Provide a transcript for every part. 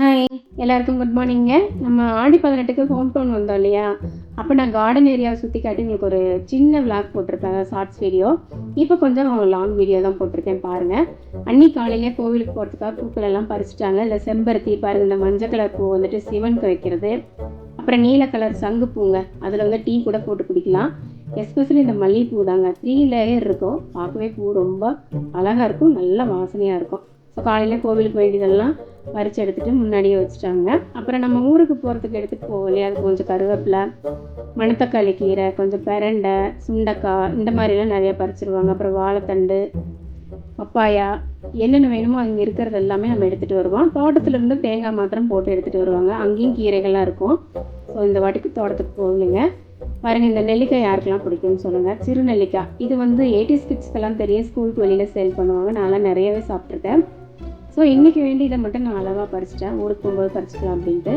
Hi எல்லாருக்கும் good மார்னிங்க நம்ம ஆடி பதினெட்டுக்கு ஹோம் டவுன் வந்தோம் இல்லையா? அப்போ நான் கார்டன் ஏரியாவை சுற்றி காட்டி உங்களுக்கு ஒரு சின்ன விளாக் போட்டிருப்பேன் ஷார்ட்ஸ் வீடியோ இப்போ கொஞ்சம் லாங் வீடியோ தான் போட்டிருக்கேன் பாருங்கள் அன்னி காலையிலே கோவிலுக்கு போகிறதுக்காக பூக்கள் எல்லாம் பறிச்சிட்டாங்க. இல்லை செம்பருத்தி பாருங்கள் இந்த மஞ்சள் கலர் பூ வந்துட்டு சிவனுக்கு வைக்கிறது. அப்புறம் நீல கலர் சங்கு பூங்க. அதில் வந்து டீ கூட போட்டு குடிக்கலாம். எஸ்பெஷலி இந்த மல்லிகைப்பூ தாங்க. த்ரீ லேயர் இருக்கும். பார்க்கவே பூ ரொம்ப அழகாக இருக்கும். நல்ல வாசனையாக இருக்கும். ஸோ காலையில் கோவிலுக்கு வேண்டியதெல்லாம் பறித்து எடுத்துகிட்டு முன்னாடியே வச்சுட்டாங்க. அப்புறம் நம்ம ஊருக்கு போகிறதுக்கு எடுத்துகிட்டு போவோம் இல்லையா? அது கொஞ்சம் கருவேப்பிலை மணத்தக்காளி கீரை கொஞ்சம் பெரண்டை சுண்டக்காய் இந்த மாதிரிலாம் நிறைய பறிச்சிருவாங்க. அப்புறம் வாழைத்தண்டு பப்பாயா என்னென்ன வேணுமோ அங்கே இருக்கிறது எல்லாமே நம்ம எடுத்துகிட்டு வருவோம். தோட்டத்துலேருந்து தேங்காய் மாத்திரம் போட்டு எடுத்துகிட்டு வருவாங்க. அங்கேயும் கீரைகள்லாம் இருக்கும். ஸோ இந்த வாட்டிக்கு தோட்டத்துக்கு போகலைங்க. பாருங்கள் இந்த நெல்லிக்காய் யாருக்கெல்லாம் பிடிக்கும்னு சொல்லுங்கள் சிறு நெல்லிக்காய் இது வந்து எயிட்டிஸ் கிட்ஸ்க்கெல்லாம் தெரியும். ஸ்கூலுக்கு வெளியில் சேல் பண்ணுவாங்க. நான்லாம் நிறையவே சாப்பிட்ருக்கேன் ஸோ இன்றைக்கி வேண்டி இதை மட்டும் நான் அளவாக பறிச்சிட்டேன். ஊருக்கு போகும்போது பறிச்சிக்கலாம் அப்படின்ட்டு.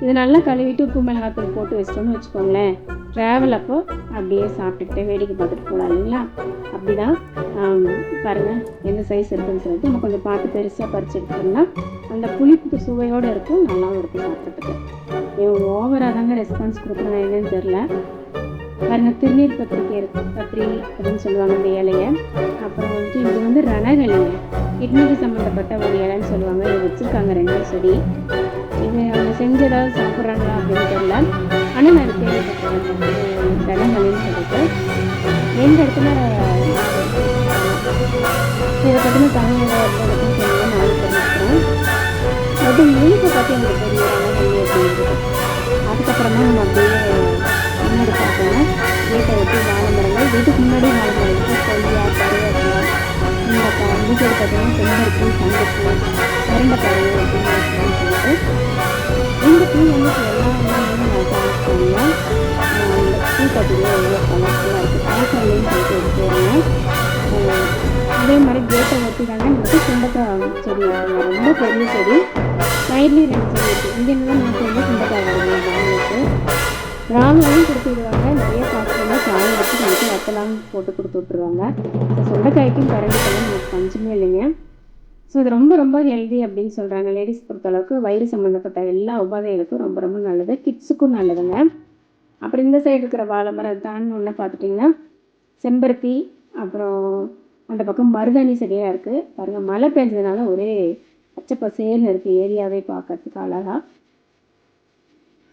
இதை நல்லா கழுவிட்டு உப்பு மிளகாத்தூள் போட்டு வச்சிட்டோம்னு வச்சுக்கோங்களேன். ட்ராவல் அப்போ அப்படியே சாப்பிட்டுட்டு வேடிக்கை பார்த்துட்டு போகலாம் இல்லைங்களா? அப்படி தான் பாருங்கள் எந்த சைஸ் இருக்குன்னு சொல்லிட்டு நம்ம கொஞ்சம் பார்த்து பெருசாக பறிச்சு எடுத்துட்டோம்னா அந்த புளிப்பு சுவையோடு இருக்கும் நல்லாவும் இருக்கும் சாப்பிட்றதுக்கு. இவன் ஓவராக தாங்க ரெஸ்பான்ஸ் கொடுக்குறேன் என்னன்னு தெரில பாருங்கள் திருநீர் பத்திரிக்கை இருக்கு பத்திரி அப்படின்னு சொல்லுவாங்க இந்த இலையை. அப்புறம் வந்துட்டு இது வந்து ரணகலிங்க கிட்னிக்கு சம்மந்தப்பட்ட ஒரு இலைன்னு சொல்லுவாங்க. இது வச்சுருக்காங்க ரெண்டு செடி. இது அவங்க செஞ்சு ஏதாவது சாப்பிட்றாங்களா அப்படின்னு தெரியல. ஆனால் நான் கேள்விப்பட்டேன். ரணகலின்னு சொல்லிட்டு. எந்த இடத்துல இதை பற்றின தமிழக அப்படின்னு சொல்லி நான் தெரிஞ்சுக்கிறேன். அது இனிப்பை பற்றி எனக்கு தெரியும் ரணகலி அதுக்கப்புறமா நம்ம அப்படியே முன்னாடி பார்க்கலாம் வீட்டை ஒட்டி வாழை மரங்கள் வீட்டுக்கு முன்னாடி வாழை முருங்கைக்காய் இந்த செம்பருக்கும் பார்த்தீங்கன்னா கரண்ட பறவை அப்படின்னு சொல்லிட்டு. இந்த பூ வந்து இப்போ எல்லா ஊர்லேயும் பூ பார்த்தீங்கன்னா எவ்வளோ கலர்ஃபுல்லாக இருக்குது காய்கறிலையும் போட்டு எடுத்துருங்க அதே மாதிரி கேட்டை ஒட்டி நமக்கு சுண்டக்காய் செடி ரொம்ப பெரிய செடி. சைட்லேயும் ரெண்டு செடி இருக்குது இங்கே தான் நமக்கு வந்து சுண்டக்காய் வருங்க வாங்கிட்டு ராமையும் கொடுத்து விடுவாங்க. நிறைய பாத்திரமா சாயம் வச்சு நமக்கு வத்தலாம் போட்டு கொடுத்து விட்ருவாங்க சொந்தக்காய்க்கும் சுண்டைக்காய்க்கும் கரண்டிக்கெல்லாம் நமக்கு பஞ்சமே இல்லைங்க. ஸோ இது ரொம்ப ரொம்ப ஹெல்தி அப்படின்னு சொல்கிறாங்க லேடிஸ் பொறுத்தளவுக்கு வயிறு சம்மந்தப்பட்ட எல்லா உபாதைகளுக்கும் ரொம்ப ரொம்ப நல்லது. கிட்ஸுக்கும் நல்லதுங்க. அப்புறம் இந்த சைடு இருக்கிற வாழை மரம் தான் ஒன்று பார்த்துட்டிங்கன்னா செம்பருத்தி அப்புறம் அந்த பக்கம் மருதாணி செடியாக இருக்குது பாருங்கள் மழை பெஞ்சதுனால ஒரே பச்சை பசேல்னு இருக்குது ஏரியாவே பார்க்கறதுக்கு அழகாக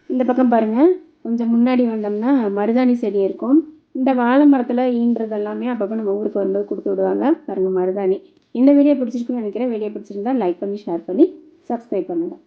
இந்த பக்கம் பாருங்கள் கொஞ்சம் முன்னாடி வந்தோம்னா மருதாணி செடி இருக்கும். இந்த வாழை மரத்தில் ஈன்றது எல்லாமே அப்பப்போ நம்ம ஊருக்கு வரும்போது கொடுத்து விடுவாங்க. பாருங்கள் மருதாணி. இந்த வீடியோ பிடிச்சிருக்குன்னு நினைக்கிறேன். வீடியோ பிடிச்சிருந்தா லைக் பண்ணி ஷேர் பண்ணி சப்ஸ்கிரைப் பண்ணுங்கள்